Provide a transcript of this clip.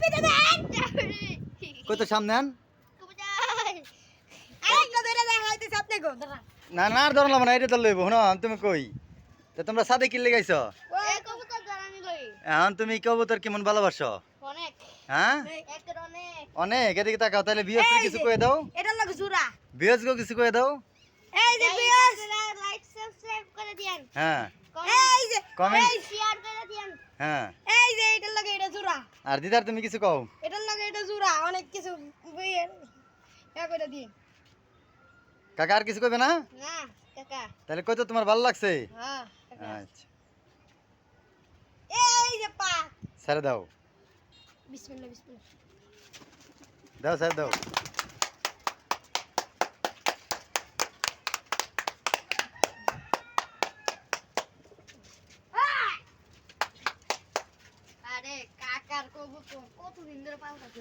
পিতে দেন কই তো সামনে আন। আরেকটা ধরে দেখা হইতেছে আপনি গো না না আর ধরলাম না এটা তো লইব শোনো তুমি কই? তো তোমরা সাদে কি লেগাইছ এখন তুমি কবুতর কেমন ভালোবাসো? অনেক হ্যাঁ? অনেক এদিকে তাকাও তাহলে বিয়স কিছু। কয়ে দাও। এটা লাগে জুরা বিয়স গো কিছু কয়ে দাও। এই যে বিয়াস লাইক সাবস্ক্রাইব করে দেন হ্যাঁ। এই যে Comment. শেয়ার করে দেন হ্যাঁ। এই যে এটা লাগে এটা জোড়া। আর দিদার তুমি কিছু কও। এটার লাগে এটা জোড়া অনেক কিছু। বইয়ের করে দিন কাকা আর কিছু কইবে না? না কাকা। তাহলে কই তো তোমার ভালো লাগছে? হ্যাঁ আচ্ছা। এই যে পা ছেড়ে দাও। বিসমিল্লাহ বিসমিল্লাহ। দাও ছেড়ে দাও আরে কাকার কবুতর কত দিন ধরে পাল কাছে